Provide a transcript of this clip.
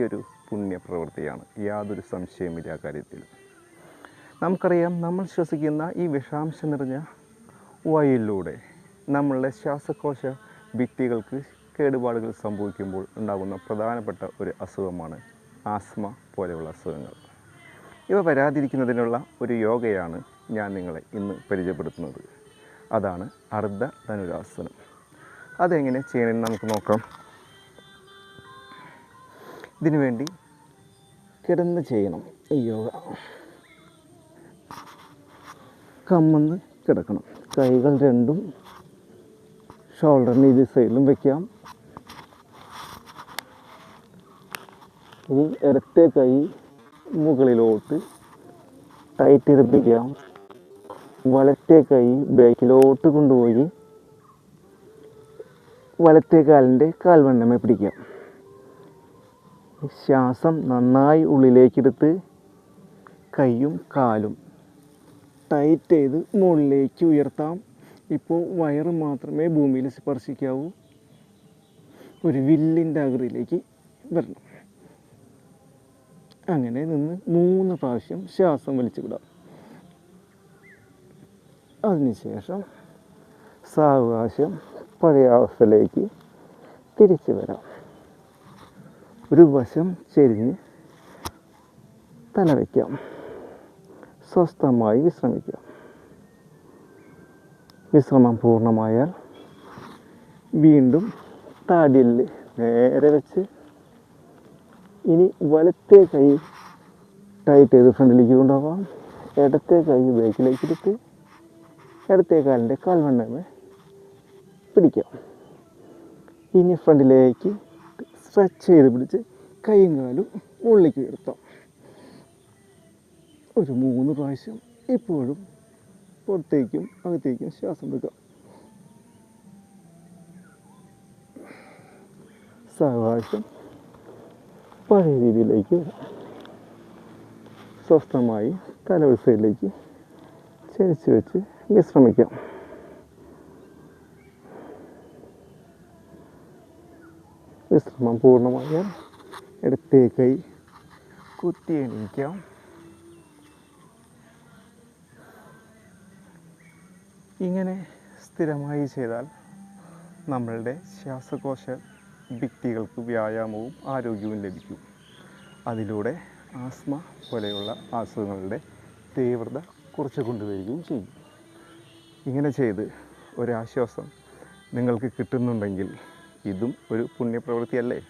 വലിയൊരു പുണ്യപ്രവൃത്തിയാണ്. യാതൊരു സംശയമില്ല കാര്യത്തിൽ. നമുക്കറിയാം നമ്മൾ ശ്വസിക്കുന്ന ഈ വിഷാംശം നിറഞ്ഞ വായുവിലൂടെ നമ്മളുടെ ശ്വാസകോശ ഭിത്തികൾക്ക് കേടുപാടുകൾ സംഭവിക്കുമ്പോൾ ഉണ്ടാകുന്ന പ്രധാനപ്പെട്ട ഒരു അസുഖമാണ് ആസ്മ പോലെയുള്ള അസുഖങ്ങൾ. ഇവ വരാതിരിക്കുന്നതിനുള്ള ഒരു യോഗയാണ് ഞാൻ നിങ്ങളെ ഇന്ന് പരിചയപ്പെടുത്തുന്നത്. അതാണ് അർദ്ധ ധനുരാസനം. അതെങ്ങനെ ചെയ്യണമെന്ന് നമുക്ക് നോക്കാം. ഇതിനു വേണ്ടി കിടന്ന് ചെയ്യണം ഈ യോഗ. കമ്മന്ന് കിടക്കണം. കൈകൾ രണ്ടും ഷോൾഡറിന് ഇത് സൈഡിലും വെക്കാം. ഇനി ഇടത്തെ കൈ മുകളിലോട്ട് ടൈറ്റ് ഇറപ്പിക്കാം വലത്തെ കൈ ബാക്കിലോട്ട് കൊണ്ടുപോയി വലത്തെ കാലിന്റെ കാൽവണ്ണമേ പിടിക്കാം. ശ്വാസം നന്നായി ഉള്ളിലേക്കെടുത്ത് കൈയും കാലും ടൈറ്റ് ചെയ്ത് മുകളിലേക്ക് ഉയർത്താം. ഇപ്പോൾ വയറ് മാത്രമേ ഭൂമിയിൽ സ്പർശിക്കാവൂ. ഒരു വില്ലിന്റെ ആകൃതിയിലേക്ക് വരണം. അങ്ങനെ നിന്ന് മൂന്ന് പ്രാവശ്യം ശ്വാസം വലിച്ചു വിടാം അതിനുശേഷം സാവകാശം പഴയ അവസ്ഥയിലേക്ക് തിരിച്ചു വരാം. ഒരു വശം ചെരിഞ്ഞ് തല വയ്ക്കാം സ്വസ്ഥമായി വിശ്രമിക്കാം. വിശ്രമം പൂർണമായാൽ വീണ്ടും താടിയിൽ നേരെ വെച്ച് ഇനി വലത്തെ കൈ ടൈറ്റ് ചെയ്ത് ഫ്രണ്ടിലേക്ക് കൊണ്ടുപോകാം. ഇടത്തെ കൈ ബേക്കിലേക്ക് എടുത്ത് ഇടത്തെ കാലിന്റെ കാൽവണ്ണമേ പിടിക്കാം. ഇനി ഫ്രണ്ടിലേക്ക് സ്ട്രെച്ച് ചെയ്ത് പിടിച്ച് കൈയും കാലും ഉള്ളിലേക്ക് ഉയർത്താം. ഒരു മൂന്ന് പ്രാവശ്യം ഇപ്പോഴും പുറത്തേക്കും അകത്തേക്കും ശ്വാസം എടുക്കാം. സാവകാശം പഴയ രീതിയിലേക്ക് സ്വസ്ഥമായി തല ഒരു ചരിച്ച് വെച്ച് വിശ്രമിക്കാം. വിശ്രമം പൂർണമായാൽ ഇടത്തേ കൈ കുത്തി എണീക്കാം. ഇങ്ങനെ സ്ഥിരമായി ചെയ്താൽ നമ്മളുടെ ശ്വാസകോശ ഭിത്തികൾക്ക് വ്യായാമവും ആരോഗ്യവും ലഭിക്കും. അതിലൂടെ ആസ്മ പോലെയുള്ള അസുഖങ്ങളുടെ തീവ്രത കുറച്ച് കൊണ്ടുവരികയും ചെയ്യും. ഇങ്ങനെ ചെയ്ത് ഒരാശ്വാസം നിങ്ങൾക്ക് കിട്ടുന്നുണ്ടെങ്കിൽ ഇതും ഒരു പുണ്യപ്രവൃത്തിയല്ലേ?